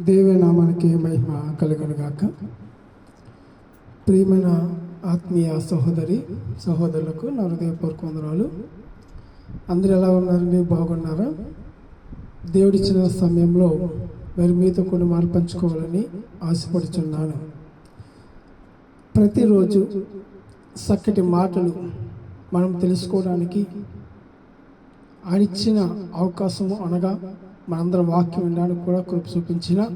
దేవనామానికి మహిమ కలుగునుగాక. ప్రియమైన ఆత్మీయ సహోదరి సహోదరులకు నా హృదయపూర్వక వందనాలు. అందరు ఎలా ఉన్నారండి బాగున్నారా? దేవుడిచ్చిన సమయంలో మరి మీతో కొన్ని మార్పు పంచుకోవాలని ఆశపడుచున్నాను. ప్రతిరోజు చక్కటి మాటలు మనం తెలుసుకోవడానికి ఆయన ఇచ్చిన అవకాశము అనగా మనందరం వాక్యం వినడానికి కూడా కృప చూపించిన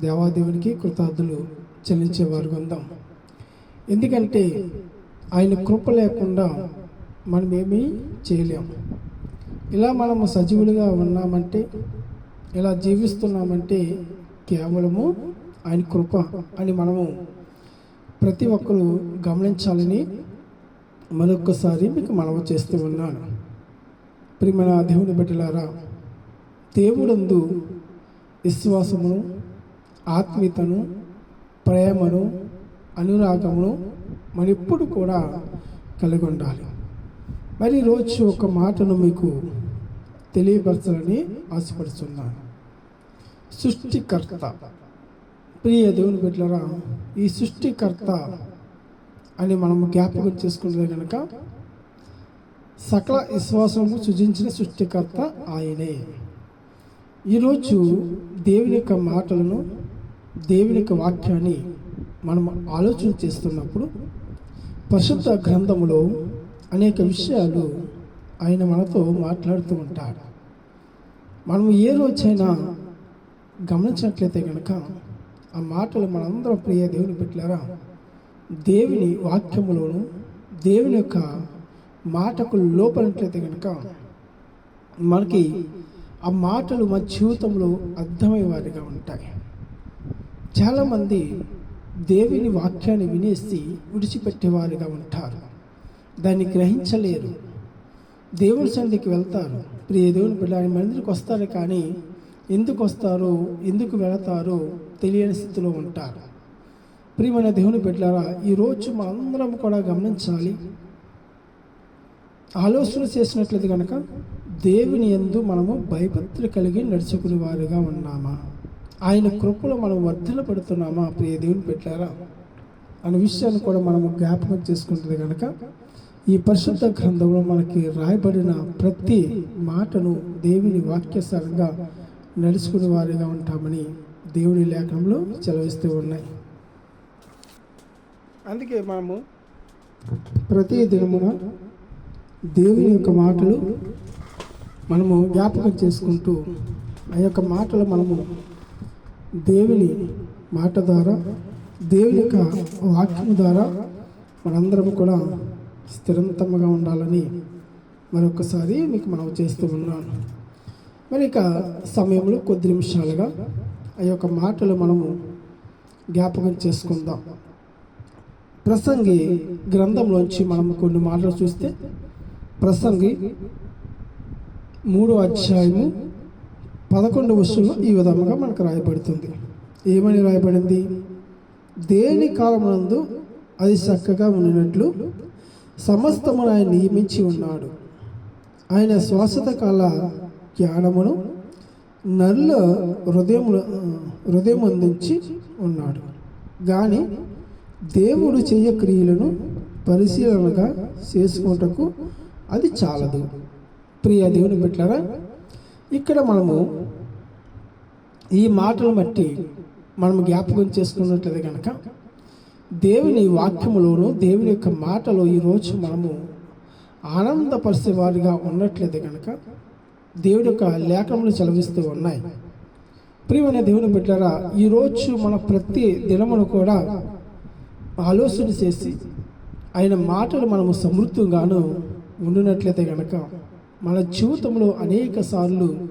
దేవాదేవునికి కృతార్థులు చెల్లించేవారు ఉందాం ఎందుకంటే ఆయన కృప లేకుండా మనం ఏమీ చేయలేం. ఇలా మనము సజీవులుగా ఉన్నామంటే ఇలా జీవిస్తున్నామంటే కేవలము ఆయన కృప అని మనము ప్రతి ఒక్కరూ గమనించాలని మరొక్కసారి మీకు మనవ చేస్తూ ఉన్నాను. ప్రియమైన దేవుని బిడ్డలారా దేవుడందు విశ్వాసమును ఆత్మీయతను ప్రేమను అనురాగమును మరి ఎప్పుడు కూడా కలిగి ఉండాలి మరి రోజు ఒక మాటను మీకు తెలియపరచాలని ఆశపడుతున్నాను. సృష్టికర్త. ప్రియ దేవుని బిడ్డలారా ఈ సృష్టికర్త అని మనము జ్ఞాపకం చేసుకుంటే కనుక సకల విశ్వాసము సృజించిన సృష్టికర్త ఆయనే. ఈరోజు దేవుని యొక్క మాటలను దేవుని యొక్క వాక్యాన్ని మనం ఆలోచన చేస్తున్నప్పుడు పరిశుద్ధ గ్రంథములో అనేక విషయాలు ఆయన మనతో మాట్లాడుతూ ఉంటాడు. మనం ఏ రోజైనా గమనించినట్లయితే కనుక ఆ మాటలు మనందరం ప్రియ దేవుని పెట్టారా దేవుని వాక్యములోను దేవుని యొక్క మాటకు లోపలినట్లయితే కనుక మనకి ఆ మాటలు మన జీవితంలో అర్థమయ్యేవారిగా ఉంటాయి. చాలామంది దేవుని వాక్యాన్ని వినేసి విడిచిపెట్టేవారిగా ఉంటారు. దాన్ని గ్రహించలేరు. దేవుని సన్నిధికి వెళ్తారు. ప్రియ దేవుని బిడ్డ ఆయన మందిరికి వస్తారు కానీ ఎందుకు వస్తారో ఎందుకు వెళతారో తెలియని స్థితిలో ఉంటారు. ప్రియమైన దేవుని బిడ్డారా ఈరోజు మనందరం కూడా గమనించాలి. ఆలోచన చేసినట్లయితే కనుక దేవుని ఎందు మనము భయభక్తులు కలిగి నడుచుకునే వారుగా ఉన్నామా? ఆయన కృపలో మనం వర్ధన పడుతున్నామా ప్రియ దేవుని పెట్టారా? అనే విషయాన్ని కూడా మనము జ్ఞాపకం చేసుకుంటుంది కనుక ఈ పరిశుద్ధ గ్రంథంలో మనకి రాయబడిన ప్రతి మాటను దేవుని వాక్యసారంగా నడుచుకునే వారిగా ఉంటామని దేవుని లేఖనంలో చెలవిస్తూ ఉన్నాయి. అందుకే మనము ప్రతి దినమున దేవుని యొక్క మాటలు మనము జ్ఞాపకం చేసుకుంటూ ఆ యొక్క మాటలు మనము దేవుని మాట ద్వారా దేవుని యొక్క వాక్యం ద్వారా మనందరం కూడా స్థిరంతంగా ఉండాలని మరొకసారి మీకు మనం చేస్తూ ఉన్నాను. మరి ఇక సమయంలో కొద్ది నిమిషాలుగా ఆ యొక్క మాటలు మనము జ్ఞాపకం చేసుకుందాం. ప్రసంగి గ్రంథంలోంచి మనం కొన్ని మాటలు చూస్తే ప్రసంగి మూడో అధ్యాయము పదకొండు వర్షంలో ఈ విధముగా మనకు రాయబడుతుంది. ఏమని రాయబడింది? దేని కాలమునందు అది చక్కగా ఉండినట్లు సమస్తమును ఆయన నియమించి ఉన్నాడు. ఆయన శ్వాసత కాల జ్ఞానమును నల్ల హృదయములు హృదయం అందించి ఉన్నాడు. కానీ దేవుడు చేయ క్రియలను పరిశీలనగా చేసుకుంటకు అది చాలదు. ప్రియ దేవుని బిడ్డలారా ఇక్కడ మనము ఈ మాటలు బట్టి మనం జ్ఞాపకం చేసుకున్నట్లయితే కనుక దేవుని వాక్యములోను దేవుని యొక్క మాటలో ఈరోజు మనము ఆనందపరిచే వారిగా ఉన్నట్లయితే కనుక దేవుడి యొక్క లేఖములు చలవిస్తూ ఉన్నాయి. ప్రియమైన దేవుని బిడ్డారా ఈరోజు మన ప్రతి దినమును కూడా ఆలోచన చేసి ఆయన మాటలు మనము సమృద్ధంగాను ఉండినట్లయితే కనుక మన జీవితంలో అనేక సార్లు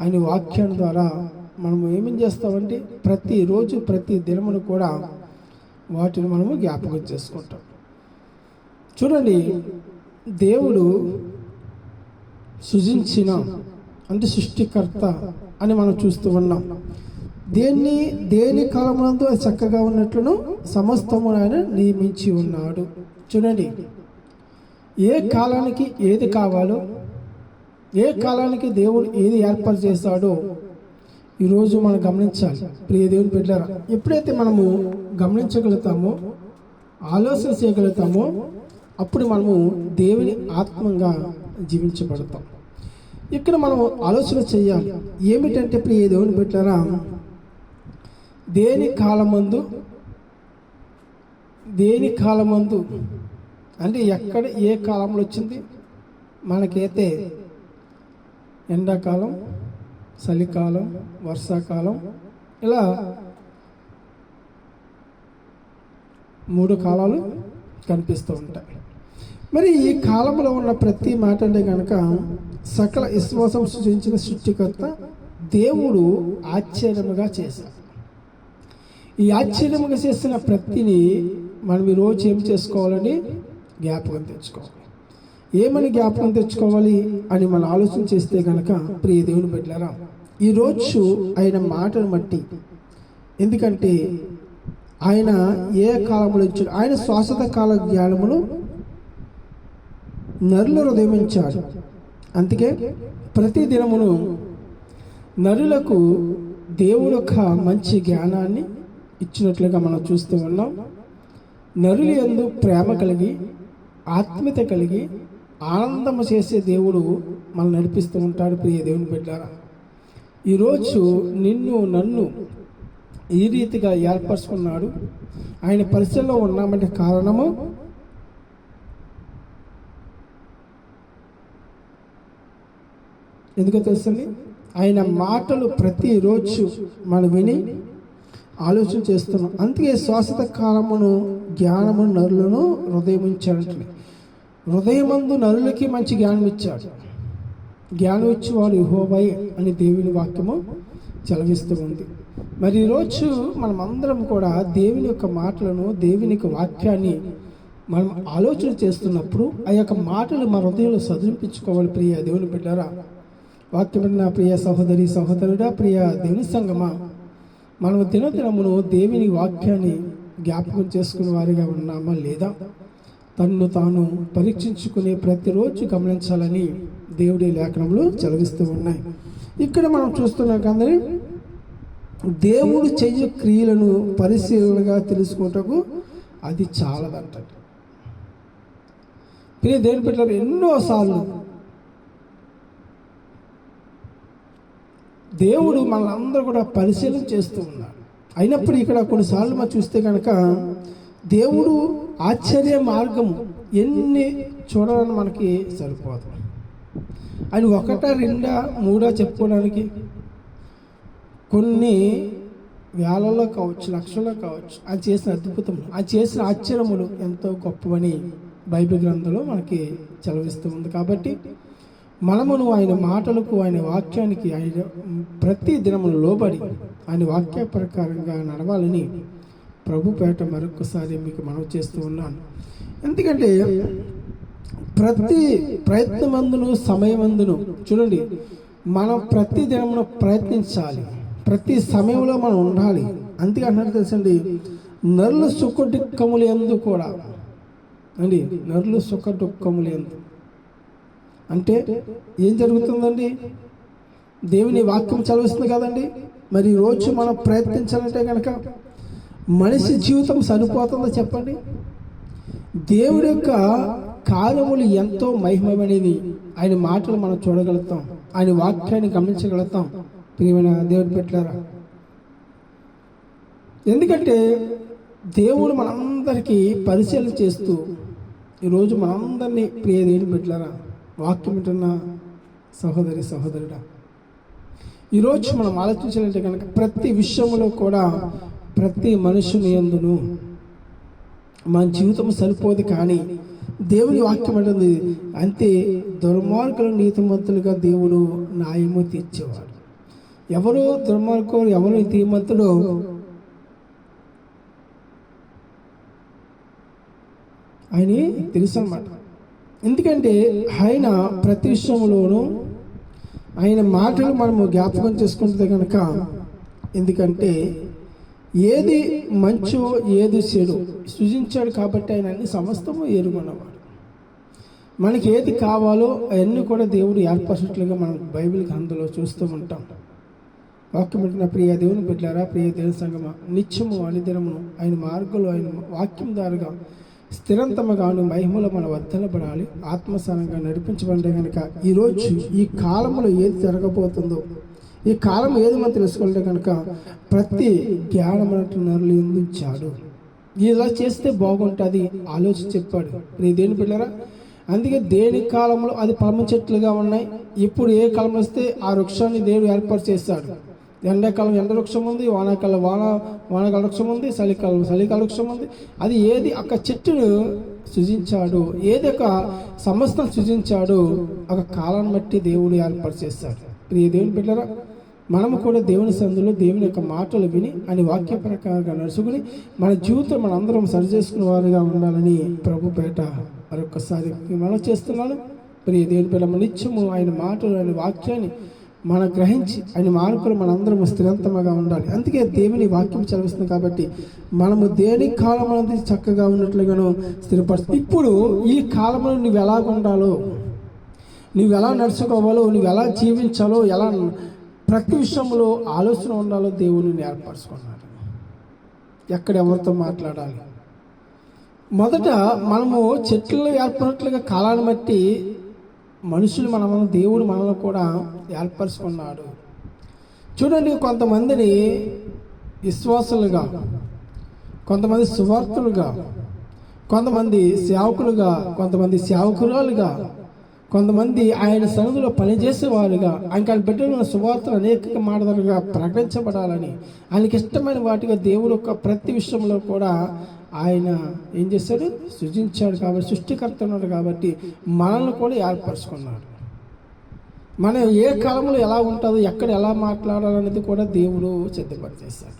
ఆయన వాక్యం ద్వారా మనం ఏమేం చేస్తామంటే ప్రతిరోజు ప్రతి దినమును కూడా వాటిని మనము జ్ఞాపకం చేసుకుంటాం. చూడండి దేవుడు సృజించిన అంటే సృష్టికర్త అని మనం చూస్తూ ఉన్నాం. దేన్ని దేని కాలమునందు చక్కగా ఉన్నట్లును సమస్తము ఆయన నియమించి ఉన్నాడు. చూడండి ఏ కాలానికి ఏది కావాలో ఏ కాలానికి దేవుడు ఏది ఏర్పాటు చేస్తాడో ఈరోజు మనం గమనించాలి. ప్రియ దేవుని బిడ్డారా ఎప్పుడైతే మనము గమనించగలుగుతామో ఆలోచన చేయగలుగుతామో అప్పుడు మనము దేవుని ఆత్మంగా జీవించబడతాం. ఇక్కడ మనం ఆలోచన చేయాలి. ఏమిటంటే ప్రియ దేవుని బిడ్డారా దేని కాలమందు దేని కాలమందు అంటే ఎక్కడ ఏ కాలంలో వచ్చింది మనకైతే ఎండాకాలం చలికాలం వర్షాకాలం ఇలా మూడు కాలాలు కనిపిస్తూ ఉంటాయి. మరి ఈ కాలంలో ఉన్న ప్రతి మాట అంటే కనుక సకల విశ్వాసం సృష్టించిన సృష్టికర్త దేవుడు ఆశ్చర్యముగా చేశాడు. ఈ ఆశ్చర్యముగా చేసిన ప్రతిని మనం ఈరోజు ఏం చేసుకోవాలని జ్ఞాపకం తెచ్చుకోవాలి. ఏమని జ్ఞాపకం తెచ్చుకోవాలి అని మనం ఆలోచన చేస్తే కనుక ప్రియ దేవుని బిడ్డలారా ఈరోజు ఆయన మాటను బట్టి ఎందుకంటే ఆయన ఏ కాలంలో ఇచ్చాడు? ఆయన శ్వాసత కాల జ్ఞానమును నరుల హృదయమించాడు అందుకే ప్రతి దినమును నరులకు దేవుడు ఒక మంచి జ్ఞానాన్ని ఇచ్చినట్లుగా మనం చూస్తూ ఉన్నాం. నరులు ఎందు ప్రేమ కలిగి ఆత్మీయత కలిగి ఆనందము చేసే దేవుడు మనం నడిపిస్తూ ఉంటాడు ప్రియ దేవుని బిడ్డారా. ఈరోజు నిన్ను నన్ను ఈ రీతిగా ఏర్పరచుకున్నాడు. ఆయన పరిచయంలో ఉన్నామంటే కారణము? ఎందుకో తెలుసండి? ఆయన మాటలు ప్రతిరోజు మనం విని ఆలోచన చేస్తున్నాం. అందుకే శ్వాసత కాలమును జ్ఞానము నరులను హృదయమించాడంటే హృదయమందు నరులకి మంచి జ్ఞానం ఇచ్చాడు జ్ఞానం ఇచ్చేవాడు యహోబై అని దేవుని వాక్యము చలవిస్తూ ఉంది. మరి ఈరోజు మనం అందరం కూడా దేవుని యొక్క మాటలను దేవుని యొక్క వాక్యాన్ని మనం ఆలోచన చేస్తున్నప్పుడు ఆ యొక్క మాటలు మన హృదయంలో సదురింపించుకోవాలి ప్రియ దేవుని బిడ్డారా. వాక్యమైన ప్రియ సహోదరి సహోదరుడా ప్రియ దేవుని సంగమా. మనం దినదినమును దేవుని వాక్యాన్ని జ్ఞాపకం చేసుకునే వారిగా ఉన్నామా లేదా? తన్ను తాను పరీక్షించుకునే ప్రతిరోజు గమనించాలని దేవుడి లేఖనంలో చదివిస్తూ ఉన్నాయి. ఇక్కడ మనం చూస్తున్నాం కానీ దేవుడు చెయ్య క్రియలను పరిశీలనగా తెలుసుకుంటకు అది చాలదంట. ప్రియ దేవుని పెట్టారు ఎన్నోసార్లు దేవుడు మనందరూ కూడా పరిశీలన చేస్తూ ఉన్నాడు అయినప్పుడు ఇక్కడ కొన్నిసార్లు మనం చూస్తే కనుక దేవుడు ఆశ్చర్య మార్గము. ఎన్ని చూడాలని మనకి సరిపోదు. అని ఒకట రెండా మూడా చెప్పుకోవడానికి కొన్ని వేలలో కావచ్చు లక్షల్లో కావచ్చు అది చేసిన అద్భుతం ఆ చేసిన ఆశ్చర్యములు ఎంతో గొప్పవని బైబిల్ గ్రంథంలో మనకి చలవిస్తూ ఉంది. కాబట్టి మనమును ఆయన మాటలకు ఆయన వాక్యానికి ఆయన ప్రతి దినమును లోబడి ఆయన వాక్య ప్రకారంగా నడవాలని ప్రభు పేట మరొకసారి మీకు మనవి చేస్తూ ఉన్నాను. ఎందుకంటే ప్రతి ప్రయత్నమందును సమయమందును చూడండి మనం ప్రతి దినమును ప్రయత్నించాలి. ప్రతి సమయంలో మనం ఉండాలి. అందుకే అన్నట్టు తెలుసండి నరులు సుఖ ఎందు కూడా అండి నరులు సుఖ ఎందు. అంటే ఏం జరుగుతుందండి? దేవుని వాక్యం చదివిస్తుంది కదండి. మరి రోజు మనం ప్రయత్నించాలంటే కనుక మనిషి జీవితం సరిపోతుందో చెప్పండి? దేవుడి యొక్క కార్యములు ఎంతో మహిమమైనది ఆయన మాటలు మనం చూడగలుగుతాం. ఆయన వాక్యాన్ని గమనించగలుగుతాం. ప్రియమైన దేవుడు పెట్టారా ఎందుకంటే దేవుడు మనందరికీ పరిశీలన చేస్తూ ఈరోజు మనందరినీ ప్రియ దేవుని పెట్టారా వాక్యం వింటున్న సహోదరి సహోదరుడా ఈరోజు మనం ఆలోచించాలంటే కనుక ప్రతి విషయంలో కూడా ప్రతి మనుషుని ఎందును మన జీవితం సరిపోదు కానీ దేవుని వాక్యం అంటుంది అంతే దుర్మార్గులు నీతిమంతులుగా దేవుడు న్యాయము తీర్చేవాడు. ఎవరు దుర్మార్గులు ఎవరు నీతిమంతుడు? ఆయన తెలుసు అన్నమాట. ఎందుకంటే ఆయన ప్రతి విషయంలోనూ ఆయన మాటలు మనము జ్ఞాపకం చేసుకుంటే కనుక ఎందుకంటే ఏది మంచో ఏది చెడు. సృజించాడు కాబట్టి ఆయన అన్ని సమస్తము ఎరుగన్నవాడు మనకి ఏది కావాలో అవన్నీ కూడా దేవుడు ఏర్పరిచినట్లుగా మనం బైబిల్ గ్రంథంలో చూస్తూ ఉంటాం. వాక్యం పెట్టిన ప్రియ దేవుని బిడ్డారా ప్రియ దేవుని సంగమ నిత్యము అనిదినమును ఆయన మార్గంలో ఆయన వాక్యం ద్వారాగా స్థిరంతముగాను మహిమలో మన వర్ధనపడాలి ఆత్మసారంగా నడిపించబడే కనుక ఈరోజు ఈ కాలంలో ఏది జరగబోతుందో ఈ కాలం ఏది మనం తెలుసుకుంటే కనుక ప్రతి జ్ఞానమైనట్టు అంటున్నారు ఎందుంచాడు ఇలా చేస్తే బాగుంటుంది ఆలోచన చెప్పాడు. నీ దేని పిల్లరా అందుకే దేని కాలంలో అది పలమ చెట్లుగా ఉన్నాయి ఇప్పుడు ఏ కాలం వస్తే ఆ వృక్షాన్ని దేవుడు ఏర్పాటు చేస్తాడు ఎండాకాలం ఎండ వృక్షం ఉంది వానాకాలం వాన వానాకాల వృక్షం ఉంది చలికాలం చలికాల వృక్షం ఉంది. అది ఏది ఒక చెట్టును సృజించాడు ఏది ఒక సమస్తం సృజించాడు ఒక కాలాన్ని బట్టి దేవుడు ఏర్పాటు చేస్తాడు ప్రియ దేవుని బిడ్డరా? మనము కూడా దేవుని సందులో దేవుని యొక్క మాటలు విని అని వాక్య ప్రకారంగా నడుచుకుని మన జీవితం మన అందరం సరి చేసుకునే వారిగా ఉండాలని ప్రభు పేట మరొకసారి మనం చేస్తున్నాను. ప్రియ దేవుని పేట మన నిత్యము ఆయన మాటలు ఆయన వాక్యాన్ని మన గ్రహించి ఆయన మార్పులు మనందరం స్థిరంతమగా ఉండాలి. అందుకే దేవుని వాక్యం చదివిస్తుంది కాబట్టి మనము దేని కాలం అనేది చక్కగా ఉన్నట్లుగాను స్థిరపరుస్తు ఇప్పుడు ఈ కాలంలో నువ్వు ఎలా ఉండాలో నువ్వు ఎలా నడుచుకోవాలో నువ్వు ఎలా జీవించాలో ఎలా ప్రతి విషయంలో ఆలోచన ఉండాలో దేవుడిని ఏర్పరచుకున్నాడు ఎక్కడ ఎవరితో మాట్లాడాలి? మొదట మనము చెట్లలో ఏర్పడినట్లుగా కాలాన్ని బట్టి మనుషులు మనము దేవుడు మనల్ని కూడా ఏర్పరచుకున్నాడు. చూడండి కొంతమందిని విశ్వాసులుగా కొంతమంది సువార్తులుగా కొంతమంది సేవకులుగా కొంతమంది సేవకురాలుగా కొంతమంది ఆయన సన్నిధిలో పనిచేసేవారుగా ఆయన బిడ్డలు సువార్తలు అనేక మాటలుగా ప్రకటించబడాలని ఆయనకి ఇష్టమైన వాటిగా దేవుడు యొక్క ప్రతి విషయంలో కూడా ఆయన ఏం చేశాడు? సృజించాడు కాబట్టి సృష్టికర్త ఉన్నాడు కాబట్టి మనల్ని కూడా ఏర్పరచుకున్నాడు. మనం ఏ కాలంలో ఎలా ఉంటుందో ఎక్కడ ఎలా మాట్లాడాలనేది కూడా దేవుడు సిద్ధపరిచేశాడు.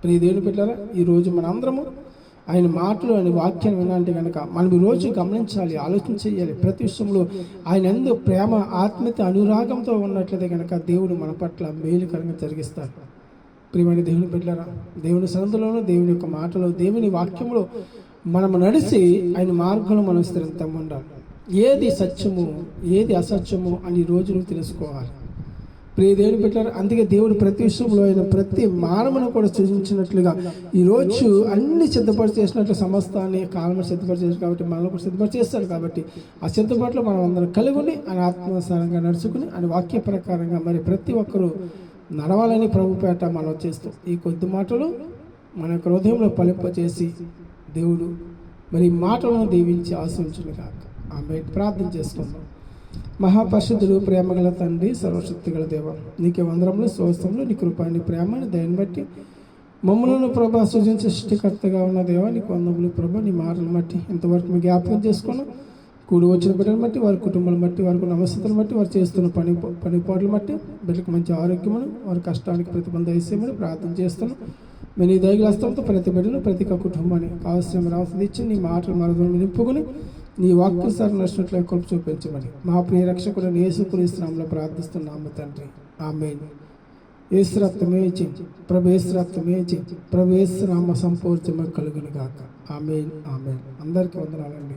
ప్రియ దేవుని పెట్టారా ఈరోజు మనందరము ఆయన మాటలు ఆయన వాక్యం వినాలంటే కనుక మనం రోజు గమనించాలి ఆలోచన చేయాలి. ప్రతి విషయంలో ఆయన ఎందు ప్రేమ ఆత్మీయత అనురాగంతో ఉన్నట్లయితే కనుక దేవుడు మన పట్ల మేలుకరంగా జరిగిస్తాడు. ప్రియమైన దేవుని బిడ్డలారా దేవుని సందులోనూ దేవుని యొక్క మాటలో దేవుని వాక్యంలో మనం నడిచి ఆయన మార్గంలో మనం స్థిరంతం ఉండాలి. ఏది సత్యము ఏది అసత్యము అని రోజు నువ్వు తెలుసుకోవాలి. ప్రియ దేవుని పెట్టారు అందుకే దేవుడు ప్రతి విషయంలో ఆయన ప్రతి మానవును కూడా సృజించినట్లుగా ఈరోజు అన్ని సిద్ధపడి చేసినట్లు సమస్తాన్ని కాలం సిద్ధపడి చేశారు కాబట్టి మనలో కూడా సిద్ధపడి చేస్తాడు కాబట్టి ఆ సిద్ధపాట్లో మనం అందరం కలుగుని అని ఆత్మసారంగా నడుచుకుని అని వాక్య ప్రకారంగా మరి ప్రతి ఒక్కరూ నడవాలని ప్రభుపేట మనం చేస్తాం ఈ కొద్ది మాటలు మన యొక్క హృదయంలో పలింపచేసి దేవుడు మరి మాటలను దీవించి ఆశించును కాక ఆమె ప్రార్థన చేసుకుందాం. మహాపరిశుద్ధుడు ప్రేమగల తండ్రి సర్వశక్తి గల దేవ నీకే వందరములు స్వస్థములు నీ కృపాన్ని ప్రేమని దయని బట్టి మమ్మలను ప్రభా సృజించే సృష్టికర్తగా ఉన్న దేవ నీకు వందములు ప్రభా నీ మాటలు బట్టి ఇంతవరకు మీ జ్ఞాపకం చేసుకున్నాం. కూడి వచ్చిన బిడ్డలను బట్టి వారి కుటుంబాలను బట్టి వారికి నమస్తలను బట్టి వారు చేస్తున్న పని పనిపాట్లు బట్టి బిడ్డలకు మంచి ఆరోగ్యమును వారి కష్టానికి ప్రతిబంధ వేసేయమని ప్రార్థన చేస్తున్నాం. మేము నీ దైగుల ప్రతి బిడ్డను ప్రతి ఒక్క కుటుంబాన్ని కావలసిన రావసం ఇచ్చి నీ మాటలు మరదలను నింపుకొని నీ వాక్యం సార్ నచ్చినట్లు కొలుపు చూపించమని. మా ప్రియ రక్షకుడు యేసుక్రీస్తునామంలో ప్రార్థిస్తున్నాము తండ్రి. ఆమె ఏసురక్తమే చి ప్రభు ఏసురక్తమే చి ప్రభు ఏసునామ కలుగును గాక. ఆమె ఆమె అందరికీ వందనాలండి.